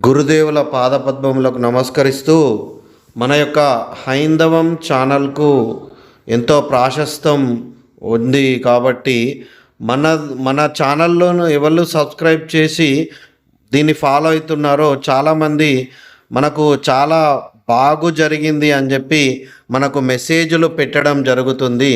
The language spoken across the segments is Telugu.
గురుదేవుల పాదపద్మములకు నమస్కరిస్తూ మన యొక్క హైందవం ఛానల్కు ఎంతో ప్రాశస్తం ఉంది కాబట్టి మన మన ఛానల్లోనూ ఎవరు సబ్స్క్రైబ్ చేసి దీన్ని ఫాలో అవుతున్నారో చాలామంది మనకు చాలా బాగు జరిగింది అని చెప్పి మనకు మెసేజ్లు పెట్టడం జరుగుతుంది.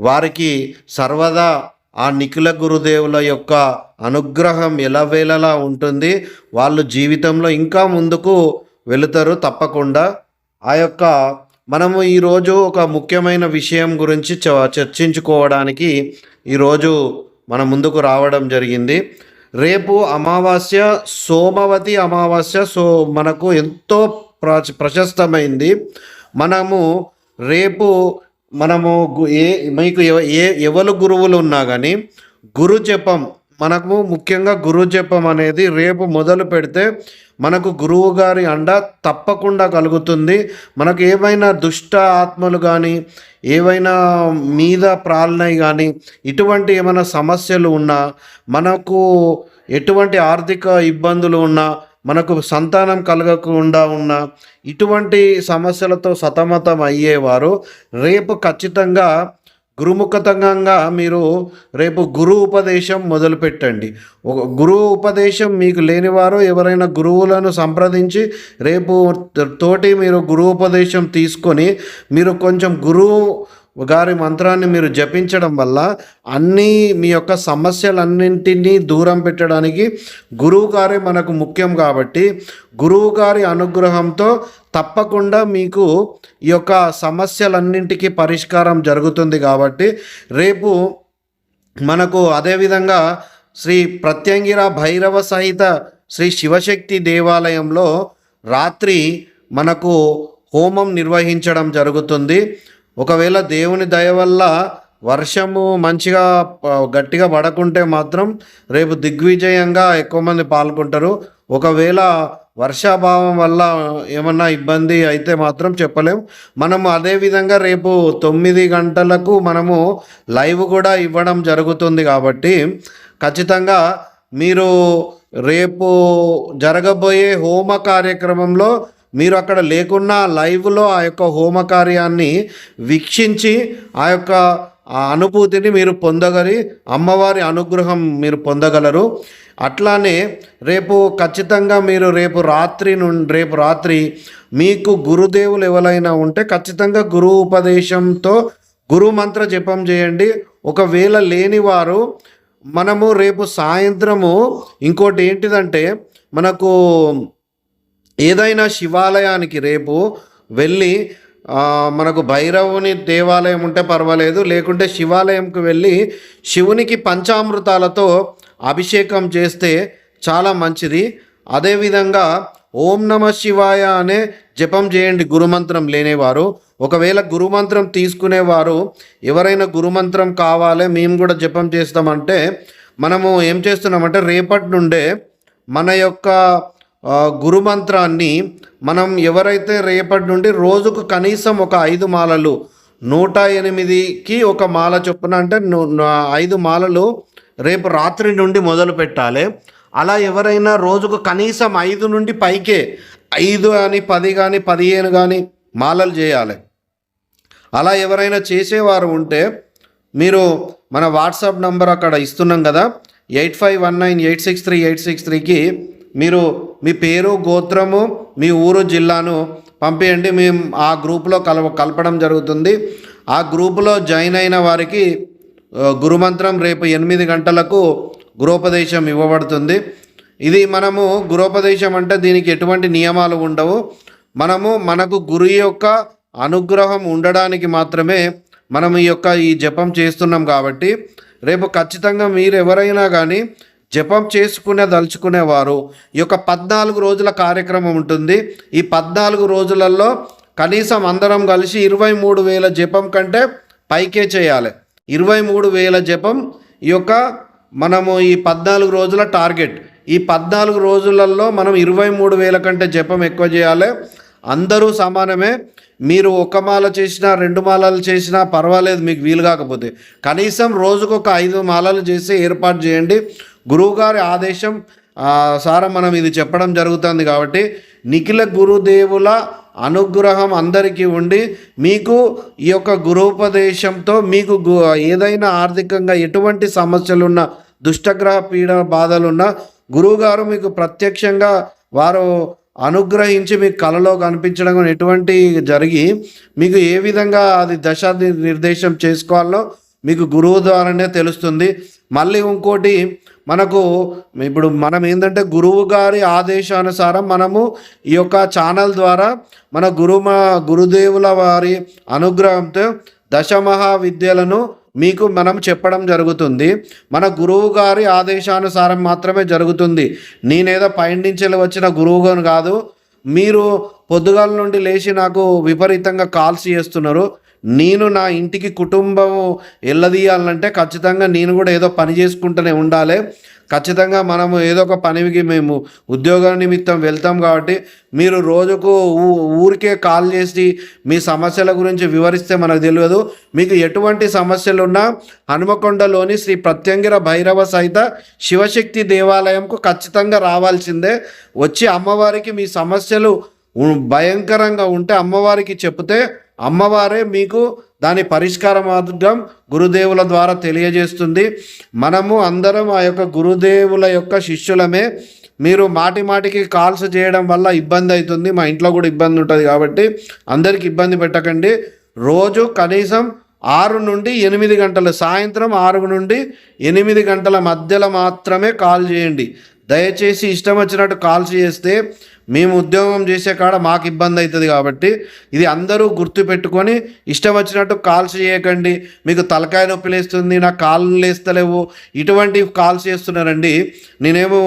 వారికి సర్వదా ఆ నిఖిల గురుదేవుల యొక్క అనుగ్రహం ఎలవేళలా ఉంటుంది వాళ్ళు జీవితంలో ఇంకా ముందుకు వెళుతారు తప్పకుండా ఆ యొక్క మనము ఈరోజు ఒక ముఖ్యమైన విషయం గురించి చ- చర్చించుకోవడానికి ఈరోజు మన ముందుకు రావడం జరిగింది. రేపు అమావాస్య సోమవతి అమావాస్య సో మనకు ఎంతో ప్ర ప్రశస్తమైంది. మనము రేపు మనము గు- ఏ మీకు ఎవ- ఏ ఎవరు గురువులు ఉన్నా కానీ గురు జపం మనకు ముఖ్యంగా గురు జపం అనేది రేపు మొదలు పెడితే మనకు గురువు గారి అండ తప్పకుండా కలుగుతుంది. మనకు ఏమైనా దుష్ట ఆత్మలు కానీ ఏవైనా మీద ప్రాలనై కానీ ఇటువంటి ఏమైనా సమస్యలు ఉన్నా మనకు ఎటువంటి ఆర్థిక ఇబ్బందులు ఉన్నా మనకు సంతానం కలగకుండా ఉన్న ఇటువంటి సమస్యలతో సతమతం అయ్యేవారు రేపు ఖచ్చితంగా గురుముఖతంగా మీరు రేపు గురు ఉపదేశం మొదలుపెట్టండి. ఒక గురువు ఉపదేశం మీకు లేనివారు ఎవరైనా గురువులను సంప్రదించి రేపు తోటి మీరు గురు ఉపదేశం తీసుకొని మీరు కొంచెం గురువు గారి మంత్రాన్ని మీరు జపించడం వల్ల అన్నీ మీ యొక్క సమస్యలన్నింటినీ దూరం పెట్టడానికి గురువు గారే మనకు ముఖ్యం కాబట్టి గురువు గారి అనుగ్రహంతో తప్పకుండా మీకు ఈ యొక్క సమస్యలన్నింటికీ పరిష్కారం జరుగుతుంది కాబట్టి రేపు మనకు అదేవిధంగా శ్రీ ప్రత్యంగిర భైరవ సహిత శ్రీ శివశక్తి దేవాలయంలో రాత్రి మనకు హోమం నిర్వహించడం జరుగుతుంది. ఒకవేళ దేవుని దయ వల్ల వర్షము మంచిగా గట్టిగా పడకుంటే మాత్రం రేపు దిగ్విజయంగా ఎక్కువ మంది పాల్గొంటారు. ఒకవేళ వర్షాభావం వల్ల ఏమన్నా ఇబ్బంది అయితే మాత్రం చెప్పలేం. మనము అదే విధంగా రేపు తొమ్మిది గంటలకు మనము లైవ్ కూడా ఇవ్వడం జరుగుతుంది కాబట్టి ఖచ్చితంగా మీరు రేపు జరగబోయే హోమ కార్యక్రమంలో మీరు అక్కడ లేకున్నా లైవ్లో ఆ యొక్క హోమ కార్యాన్ని వీక్షించి ఆ యొక్క ఆ అనుభూతిని మీరు పొందగలి అమ్మవారి అనుగ్రహం మీరు పొందగలరు. అట్లానే రేపు ఖచ్చితంగా మీరు రేపు రాత్రి నుండి రేపు రాత్రి మీకు గురుదేవులు ఎవరైనా ఉంటే ఖచ్చితంగా గురు ఉపదేశంతో గురు మంత్ర జపం చేయండి. ఒకవేళ లేని వారు మనము రేపు సాయంత్రము ఇంకోటి ఏంటిదంటే మనకు ఏదైనా శివాలయానికి రేపు వెళ్ళి మనకు భైరవుని దేవాలయం ఉంటే పర్వాలేదు లేకుంటే శివాలయంకు వెళ్ళి శివునికి పంచామృతాలతో అభిషేకం చేస్తే చాలా మంచిది. అదేవిధంగా ఓం నమ శివాయ అనే జపం చేయండి గురుమంత్రం లేనివారు. ఒకవేళ గురుమంత్రం తీసుకునేవారు ఎవరైనా గురుమంత్రం కావాలి మేము కూడా జపం చేస్తామంటే మనము ఏం చేస్తున్నామంటే రేపటి నుండే మన యొక్క గురుమంత్రాన్ని మనం ఎవరైతే రేపటి నుండి రోజుకు కనీసం ఒక ఐదు మాలలు నూట ఎనిమిదికి ఒక మాల చొప్పున అంటే ఐదు మాలలు రేపు రాత్రి నుండి మొదలు పెట్టాలి. అలా ఎవరైనా రోజుకు కనీసం ఐదు నుండి పైకే ఐదు కానీ పది కానీ పదిహేను కానీ మాలలు చేయాలి. అలా ఎవరైనా చేసేవారు ఉంటే మీరు మన వాట్సాప్ నంబర్ అక్కడ ఇస్తున్నాం కదా eight five one nine eight six three eight six త్రీకి మీరు మీ పేరు గోత్రము మీ ఊరు జిల్లాను పంపించండి మేము ఆ గ్రూప్లో కల కలపడం జరుగుతుంది. ఆ గ్రూపులో జాయిన్ అయిన వారికి గురుమంత్రం రేపు ఎనిమిది గంటలకు గృహోపదేశం ఇవ్వబడుతుంది. ఇది మనము గృహోపదేశం అంటే దీనికి ఎటువంటి నియమాలు ఉండవు. మనము మనకు గురు యొక్క అనుగ్రహం ఉండడానికి మాత్రమే మనం ఈ యొక్క ఈ జపం చేస్తున్నాం కాబట్టి రేపు ఖచ్చితంగా మీరు ఎవరైనా కానీ జపం చేసుకునే దలుచుకునేవారు ఈ యొక్క పద్నాలుగు రోజుల కార్యక్రమం ఉంటుంది. ఈ పద్నాలుగు రోజులలో కనీసం అందరం కలిసి ఇరవై మూడు వేల జపం కంటే పైకే చేయాలి. ఇరవై మూడు వేల జపం ఈ యొక్క మనము ఈ పద్నాలుగు రోజుల టార్గెట్. ఈ పద్నాలుగు రోజులలో మనం ఇరవై మూడు వేల కంటే జపం ఎక్కువ చేయాలి. అందరూ సమానమే మీరు ఒక మాల చేసినా రెండు మాలలు చేసినా పర్వాలేదు మీకు వీలు కాకపోతే. కనీసం రోజుకు ఒక ఐదు మాలలు చేసి ఏర్పాటు చేయండి. గురువుగారి ఆదేశం సారా మనం ఇది చెప్పడం జరుగుతుంది కాబట్టి నిఖిల గురుదేవుల అనుగ్రహం అందరికీ ఉండి మీకు ఈ యొక్క గురుపదేశంతో మీకు గు- ఏదైనా ఆర్థికంగా ఎటువంటి సమస్యలున్నా దుష్టగ్రహ పీడ బాధలున్నా గురువుగారు మీకు ప్రత్యక్షంగా వారు అనుగ్రహించి మీకు కలలో కనిపించడం ఎటువంటి జరిగి మీకు ఏ విధంగా అది దశ నిర్దేశం చేసుకోవాలో మీకు గురువు ద్వారానే తెలుస్తుంది. మళ్ళీ ఇంకోటి మనకు ఇప్పుడు మనం ఏంటంటే గురువు గారి ఆదేశానుసారం మనము ఈ యొక్క ఛానల్ ద్వారా మన గురుమ గురుదేవుల వారి అనుగ్రహంతో దశమహా విద్యలను మీకు మనం చెప్పడం జరుగుతుంది. మన గురువు గారి ఆదేశానుసారం మాత్రమే జరుగుతుంది. నేనేదో పైనుంచి వచ్చిన గురువుగాను కాదు. మీరు పొద్దుగాల నుండి లేచి నాకు విపరీతంగా కాల్స్ చేస్తున్నారు. నేను నా ఇంటికి కుటుంబం ఎల్లదీయాలంటే ఖచ్చితంగా నేను కూడా ఏదో పని చేసుకుంటూనే ఉండాలి. ఖచ్చితంగా మనము ఏదో ఒక పనికి మేము ఉద్యోగ నిమిత్తం వెళ్తాం కాబట్టి మీరు రోజుకు ఊ- ఊరికే కాల్ చేసి మీ సమస్యల గురించి వివరిస్తే మనకు తెలియదు. మీకు ఎటువంటి సమస్యలు ఉన్నా హనుమకొండలోని శ్రీ ప్రత్యంగిర భైరవ సహిత శివశక్తి దేవాలయంకు ఖచ్చితంగా రావాల్సిందే. వచ్చి అమ్మవారికి మీ సమస్యలు భయంకరంగా ఉంటే అమ్మవారికి చెప్తే అమ్మవారే మీకు దాని పరిష్కార మార్గం గురుదేవుల ద్వారా తెలియజేస్తుంది. మనము అందరం ఆ యొక్క గురుదేవుల యొక్క శిష్యులమే. మీరు మాటి మాటికి కాల్స్ చేయడం వల్ల ఇబ్బంది అవుతుంది. మా ఇంట్లో కూడా ఇబ్బంది ఉంటుంది కాబట్టి అందరికి ఇబ్బంది పెట్టకండి. రోజు కనీసం ఆరు నుండి ఎనిమిది గంటలు సాయంత్రం ఆరు నుండి ఎనిమిది గంటల మధ్యలో మాత్రమే కాల్ చేయండి. దయచేసి ఇష్టం వచ్చినట్టు కాల్స్ చేస్తే మేము ఉద్యోగం చేసే కాడ మాకు ఇబ్బంది అవుతుంది కాబట్టి ఇది అందరూ గుర్తు పెట్టుకొని ఇష్టం వచ్చినట్టు కాల్స్ చేయకండి. మీకు తలకాయ నొప్పి లేస్తుంది నా కాళ్ళు లేస్తలేవు ఇటువంటి కాల్స్ చేస్తున్నారండి. నేనేమో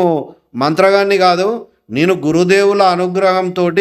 మంత్రగాన్ని కాదు నేను గురుదేవుల అనుగ్రహంతో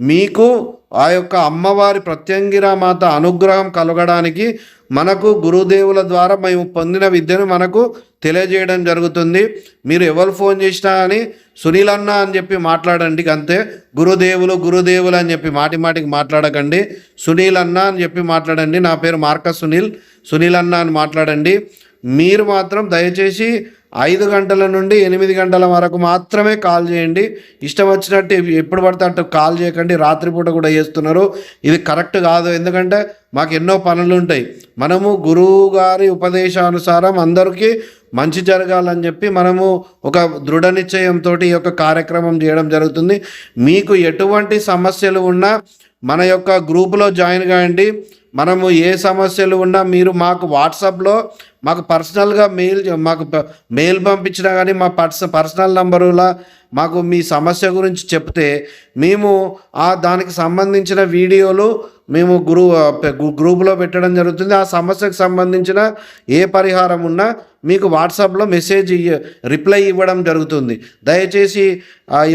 మీకు ఆ యొక్క అమ్మవారి ప్రత్యంగిర మాత అనుగ్రహం కలగడానికి మనకు గురుదేవుల ద్వారా మేము పొందిన విద్యను మనకు తెలియజేయడం జరుగుతుంది. మీరు ఎవరు ఫోన్ చేసినా అని సునీల్ అన్న అని చెప్పి మాట్లాడండి అంతే. గురుదేవులు గురుదేవులు అని చెప్పి మాటి మాటికి మాట్లాడకండి. సునీల్ అన్న అని చెప్పి మాట్లాడండి. నా పేరు మార్క సునీల్. సునీల్ అన్న అని మాట్లాడండి. మీరు మాత్రం దయచేసి ఐదు గంటల నుండి ఎనిమిది గంటల వరకు మాత్రమే కాల్ చేయండి. ఇష్టం వచ్చినట్టు ఎప్పుడు పడితే అటు కాల్ చేయకండి. రాత్రిపూట కూడా చేస్తున్నారు. ఇది కరెక్ట్ కాదు. ఎందుకంటే మాకు ఎన్నో పనులు ఉంటాయి. మనము గురువు గారి ఉపదేశానుసారం అందరికీ మంచి జరగాలని చెప్పి మనము ఒక దృఢ నిశ్చయంతో ఈ యొక్క కార్యక్రమం చేయడం జరుగుతుంది. మీకు ఎటువంటి సమస్యలు ఉన్నా మన యొక్క గ్రూపులో జాయిన్ కాయండి. మనము ఏ సమస్యలు ఉన్నా మీరు మాకు వాట్సాప్లో మాకు పర్సనల్గా మెయిల్ మాకు మెయిల్ పంపించినా కానీ మా పర్స పర్సనల్ నంబరులా మాకు మీ సమస్య గురించి చెప్తే మేము ఆ దానికి సంబంధించిన వీడియోలు మేము గ్రూ గ్రూపులో పెట్టడం జరుగుతుంది. ఆ సమస్యకు సంబంధించిన ఏ పరిహారం ఉన్నా మీకు వాట్సాప్లో మెసేజ్ రిప్లై ఇవ్వడం జరుగుతుంది. దయచేసి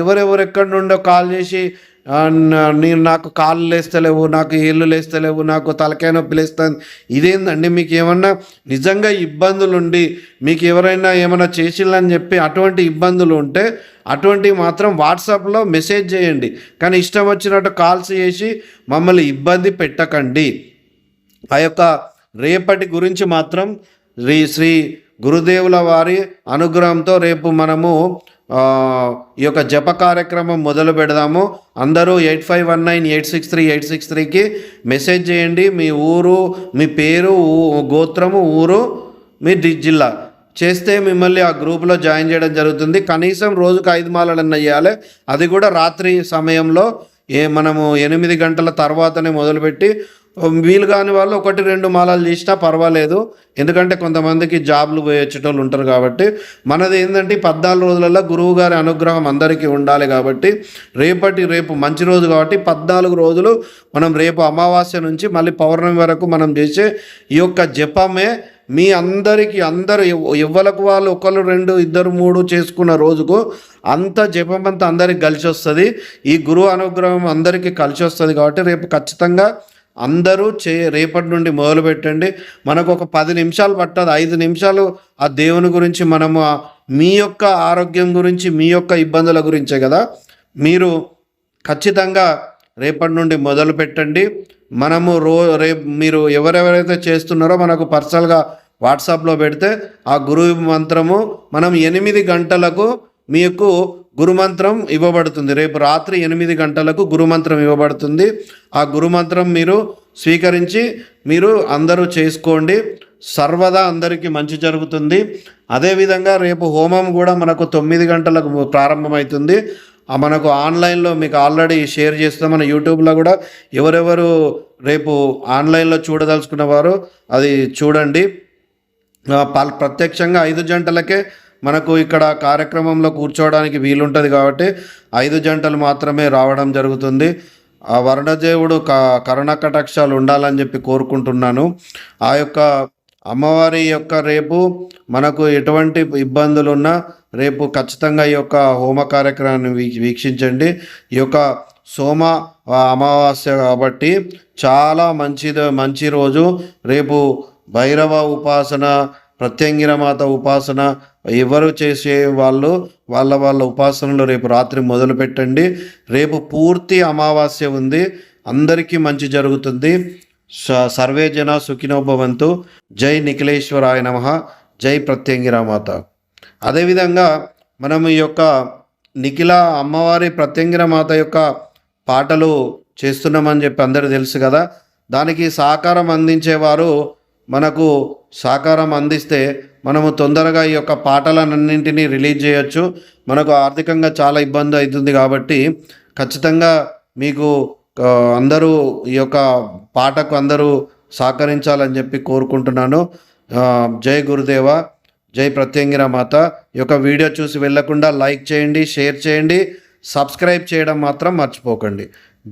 ఎవరెవరు ఎక్కడి నుండో కాల్ చేసి నేను నాకు కాళ్ళు లేస్తలేవు నాకు ఏళ్ళు లేస్తలేవు నాకు తలకాయ నొప్పి లేస్తుంది ఇదేందండి? మీకు ఏమన్నా నిజంగా ఇబ్బందులు ఉండి మీకు ఎవరైనా ఏమైనా చేసిల్లని చెప్పి అటువంటి ఇబ్బందులు ఉంటే అటువంటివి మాత్రం వాట్సాప్లో మెసేజ్ చేయండి. కానీ ఇష్టం వచ్చినట్టు కాల్స్ చేసి మమ్మల్ని ఇబ్బంది పెట్టకండి. ఆ యొక్క రేపటి గురించి మాత్రం శ్రీ శ్రీ గురుదేవుల వారి అనుగ్రహంతో రేపు మనము ఈ యొక్క జప కార్యక్రమం మొదలు పెడదాము. అందరూ eight five one nine eight six three eight six త్రీకి మెసేజ్ చేయండి. మీ ఊరు మీ పేరు ఊ- గోత్రము ఊరు మీ డి- జిల్లా. చేస్తే మిమ్మల్ని ఆ గ్రూప్లో జాయిన్ చేయడం జరుగుతుంది. కనీసం రోజుకు ఐదు మాలలన్న చేయాలి. అది కూడా రాత్రి సమయంలో ఏ మనము ఎనిమిది గంటల తర్వాతనే మొదలుపెట్టి వీలు కాని వాళ్ళు ఒకటి రెండు మాలలు చేసినా పర్వాలేదు. ఎందుకంటే కొంతమందికి జాబ్లు పోయొచ్చేటోళ్ళు ఉంటారు కాబట్టి. మనది ఏంటంటే పద్నాలుగు రోజులలో గురువు గారి అనుగ్రహం అందరికీ ఉండాలి కాబట్టి. రేపటి రేపు మంచి రోజు కాబట్టి పద్నాలుగు రోజులు మనం రేపు అమావాస్య నుంచి మళ్ళీ పౌర్ణమి వరకు మనం చేసే ఈ యొక్క జపమే మీ అందరికీ అందరు ఎవ్వలకు వాళ్ళు ఒకళ్ళు రెండు ఇద్దరు మూడు చేసుకున్న రోజుకు అంత జపం అంతా అందరికి కలిసి వస్తుంది ఈ గురువు అనుగ్రహం అందరికీ కలిసి వస్తుంది కాబట్టి రేపు ఖచ్చితంగా అందరూ చే రేపటి నుండి మొదలు పెట్టండి. మనకు ఒక పది నిమిషాలు పట్టదు. ఐదు నిమిషాలు ఆ దేవుని గురించి మనము మీ యొక్క ఆరోగ్యం గురించి మీ యొక్క ఇబ్బందుల గురించే కదా. మీరు ఖచ్చితంగా రేపటి నుండి మొదలు పెట్టండి. మనము రో రేపు మీరు ఎవరెవరైతే చేస్తున్నారో మనకు పర్సనల్గా వాట్సాప్లో పెడితే ఆ గురువు మంత్రము మనం ఎనిమిది గంటలకు మీకు గురుమంత్రం ఇవ్వబడుతుంది. రేపు రాత్రి ఎనిమిది గంటలకు గురుమంత్రం ఇవ్వబడుతుంది. ఆ గురుమంత్రం మీరు స్వీకరించి మీరు అందరూ చేసుకోండి. సర్వదా అందరికీ మంచి జరుగుతుంది. అదేవిధంగా రేపు హోమం కూడా మనకు తొమ్మిది గంటలకు ప్రారంభమవుతుంది. ఆ మనకు ఆన్లైన్లో మీకు ఆల్రెడీ షేర్ చేస్తాం. మన యూట్యూబ్లో కూడా ఎవరెవరు రేపు ఆన్లైన్లో చూడదలుచుకున్న వారు అది చూడండి. ప్రత్యక్షంగా ఐదు గంటలకే మనకు ఇక్కడ కార్యక్రమంలో కూర్చోవడానికి వీలుంటుంది కాబట్టి ఐదు జంటలు మాత్రమే రావడం జరుగుతుంది. ఆ వరుణదేవుడు క కరుణ కటాక్షాలు ఉండాలని చెప్పి కోరుకుంటున్నాను. ఆ యొక్క అమ్మవారి యొక్క రేపు మనకు ఎటువంటి ఇబ్బందులు ఉన్నా రేపు ఖచ్చితంగా ఈ యొక్క హోమ కార్యక్రమాన్ని వీ- వీక్షించండి. ఈ యొక్క సోమ అమావాస్య కాబట్టి చాలా మంచిది మంచి రోజు. రేపు భైరవ ఉపాసన ప్రత్యంగిరమాత ఉపాసన ఎవరు చేసే వాళ్ళు వాళ్ళ వాళ్ళ ఉపాసనలు రేపు రాత్రి మొదలు పెట్టండి. రేపు పూర్తి అమావాస్య ఉంది. అందరికీ మంచి జరుగుతుంది. స- సర్వే జన సుఖినోభవంతు జై నిఖిలేశ్వరాయ నమ. జై ప్రత్యంగిరామాత. అదేవిధంగా మనం ఈ యొక్క నిఖిల అమ్మవారి ప్రత్యంగిర మాత యొక్క పాటలు చేస్తున్నామని చెప్పి అందరూ తెలుసు కదా. దానికి సహకారం అందించేవారు మనకు సహకారం అందిస్తే మనము తొందరగా ఈ యొక్క పాటలన్నింటినీ రిలీజ్ చేయొచ్చు. మనకు ఆర్థికంగా చాలా ఇబ్బంది అవుతుంది కాబట్టి ఖచ్చితంగా మీకు అందరూ ఈ యొక్క పాటకు అందరూ సహకరించాలని చెప్పి కోరుకుంటున్నాను. జై గురుదేవ జై ప్రత్యంగిర మాత. ఈ యొక్క వీడియో చూసి వెళ్ళకుండా లైక్ చేయండి షేర్ చేయండి సబ్స్క్రైబ్ చేయడం మాత్రం మర్చిపోకండి.